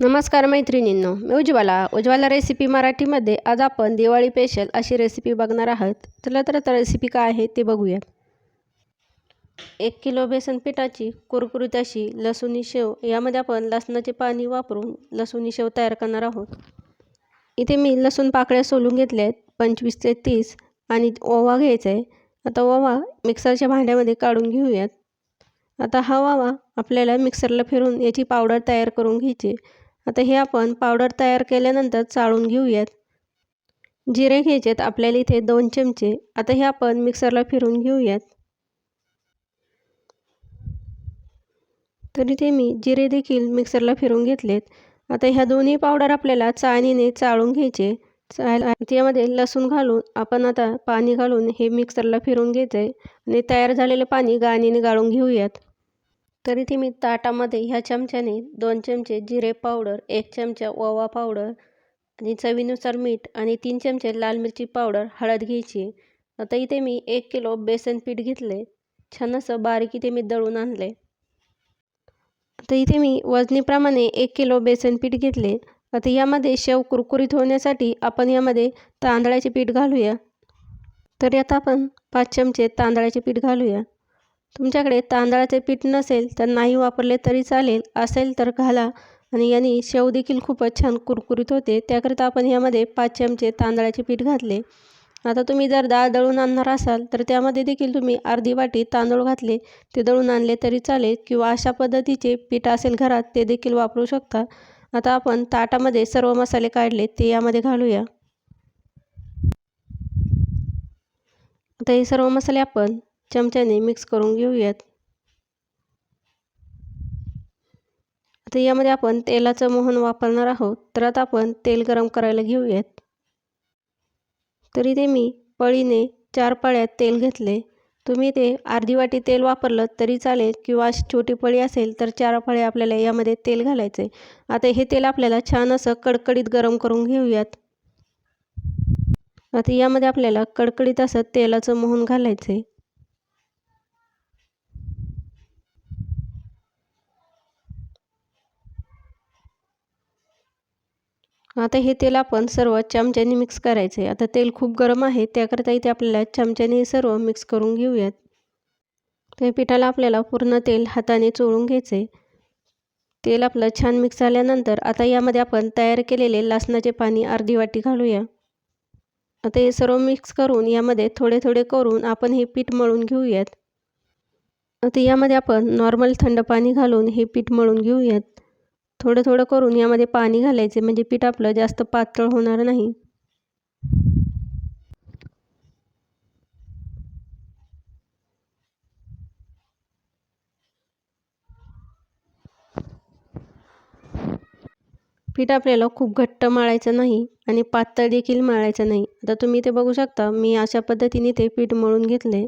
नमस्कार मैत्रिणींनो मी उज्ज्वला. उज्ज्वला रेसिपी मराठीमध्ये आज आपण दिवाळी स्पेशल अशी रेसिपी बघणार आहोत. चला तर आता रेसिपी काय आहे ते बघूयात. एक किलो बेसन पिठाची कुरकुरीत अशी लसुणी शेव. यामध्ये आपण लसणाचे पाणी वापरून लसुणी शेव तयार करणार आहोत. इथे मी लसूण पाकळ्या सोलून घेतल्या आहेत पंचवीस ते तीस. आणि ओवा घ्यायचा आहे. आता ओवा मिक्सरच्या भांड्यामध्ये काढून घेऊयात. आता हा वावा आपल्याला मिक्सरला फिरून याची पावडर तयार करून घ्यायची आता हे आपण पावडर तयार केल्यानंतर चाळून घेऊयात. जिरे घ्यायचेत आपल्याला इथे दोन चमचे. आता हे आपण मिक्सरला फिरून घेऊयात. तर इथे मी जिरे देखील मिक्सरला फिरून घेतलेत. आता ह्या दोन्ही पावडर आपल्याला चाळणीने चाळून घ्यायचे. त्यामध्ये लसूण घालून आपण आता पाणी घालून हे मिक्सरला फिरून घ्यायचं आहे आणि तयार झालेलं पाणी गाळणीने गाळून घेऊयात. तर इथे मी ताटामध्ये ह्या चमच्याने दोन चमचे जिरे पावडर एक चमचा ओवा पावडर आणि चवीनुसार मीठ आणि तीन चमचे लाल मिरची पावडर हळद घ्यायची. आता इथे मी एक किलो बेसन पीठ घेतले. छान असं बारीक इथे मी दळून आणले. आता इथे मी वजनीप्रमाणे एक किलो बेसन पीठ घेतले. आता यामध्ये शेव कुरकुरीत होण्यासाठी आपण यामध्ये तांदळाचे पीठ घालूया. तर आता आपण पाच चमचे तांदळाचे पीठ घालूया. तुमच्याकडे तांदळाचे पीठ नसेल तर नाही वापरले तरी चालेल असेल तर घाला. आणि याने शेव देखील खूपच छान कुरकुरीत होते. त्याकरिता आपण यामध्ये पाच चमचे तांदळाचे पीठ घातले. आता तुम्ही जर डाळ दळून आणणार असाल तर त्यामध्ये देखील तुम्ही अर्धी वाटी तांदूळ घातले. ते दळून आणले तरी चालेल किंवा अशा पद्धतीचे पीठ असेल घरात ते देखील वापरू शकता. आता आपण ताटामध्ये सर्व मसाले काढले ते यामध्ये घालूया. आता हे सर्व मसाले आपण चमच्याने मिक्स करून घेऊयात. आता यामध्ये आपण तेलाचं मोहन वापरणार आहोत. तर आता आपण तेल गरम करायला घेऊयात. तर इथे मी पळीने चार पळ्यात तेल घेतले. तुम्ही ते अर्धी वाटी तेल वापरलं तरी चालेल किंवा अशी छोटी पळी असेल तर चार पळे आपल्याला यामध्ये तेल घालायचं आहे. आता हे तेल आपल्याला छान असं कडकडीत गरम करून घेऊयात. आता यामध्ये आपल्याला कडकडीत असं तेलाचं मोहन घालायचं आता हे तेल आपण सर्व चमच्याने मिक्स करायचं आहे. आता तेल खूप गरम आहे त्याकरता इथे आपल्याला चमच्याने सर्व मिक्स करून घेऊयात. तर पिठाला आपल्याला पूर्ण तेल हाताने चोळून घ्यायचं आहे तेल आपलं छान मिक्स झाल्यानंतर आता यामध्ये आपण तयार केलेले लसणाचे पाणी अर्धी वाटी घालूया. आता हे सर्व मिक्स करून यामध्ये थोडे थोडे करून आपण हे पीठ मळून घेऊयात. आता यामध्ये आपण नॉर्मल थंड पाणी घालून हे पीठ मळून घेऊयात. थोडं थोडं करून यामध्ये पाणी घालायचे म्हणजे पीठ आपलं जास्त पातळ होणार नाही. पीठ आपल्याला खूप घट्ट माळायचं नाही आणि पातळ देखील माळायचं नाही. आता तुम्ही ते बघू शकता मी अशा पद्धतीने ते पीठ मळून घेतले.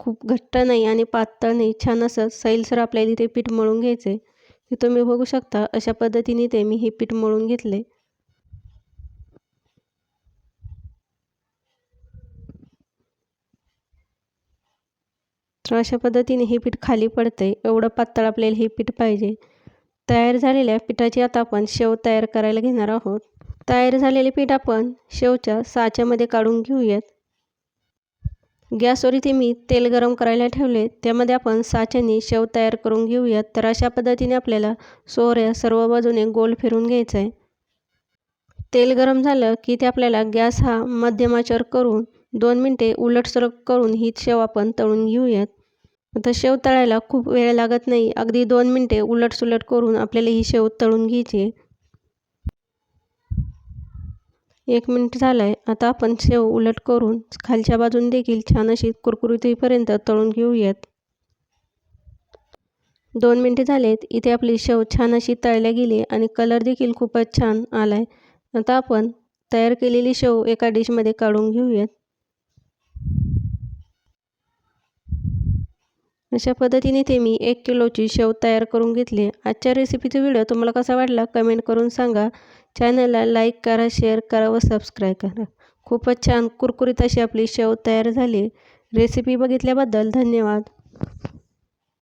खूप घट्ट नाही आणि पातळ नाही छान असं सैलसर आपल्याला इथे पीठ मळून घ्यायचे आहे हे तुम्ही बघू शकता अशा पद्धतीने ते मी हे पीठ मळून घेतले. तर अशा पद्धतीने हे पीठ खाली पडते एवढं पातळ आपल्याला हे पीठ पाहिजे. तयार झालेल्या पिठाची आता आपण शेव तयार करायला घेणार आहोत. तयार झालेले पीठ आपण शेवच्या साच्यामध्ये काढून घेऊयात. गॅसवर इथे मी तेल गरम करायला ठेवले. त्यामध्ये आपण साच्याने शेव तयार करून घेऊयात तर अशा पद्धतीने आपल्याला सोऱ्या सर्व बाजूने गोल फिरून घ्यायचं आहे तेल गरम झालं की ते आपल्याला गॅस हा मध्यमाचर करून दोन मिनटे उलटसरक करून ही शेव आपण तळून घेऊयात. आता शेव तळायला खूप वेळ लागत नाही. अगदी दोन मिनटे उलटसुलट करून आपल्याला ही शेव तळून घ्यायची आहे एक मिनिट झालं आहे आता आपण शेव उलट करून खालच्या बाजून देखील छान अशी कुरकुरीत होईपर्यंत तळून घेऊयात. दोन मिनटे झालेत. इथे आपली शेव छान अशी तळल्या गेली आणि कलर देखील खूपच छान आला आहे आता आपण तयार केलेली शेव एका डिशमध्ये काढून घेऊयात. अशा पद्धतीने ते मी एक किलोची शेव तयार करून घेतली. आजच्या रेसिपीचा व्हिडिओ तुम्हाला कसा वाटला कमेंट करून सांगा. चॅनलला लाईक करा शेअर करा व सबस्क्राईब करा. खूपच छान कुरकुरीत अशी आपली शेव तयार झाली. रेसिपी बघितल्याबद्दल धन्यवाद.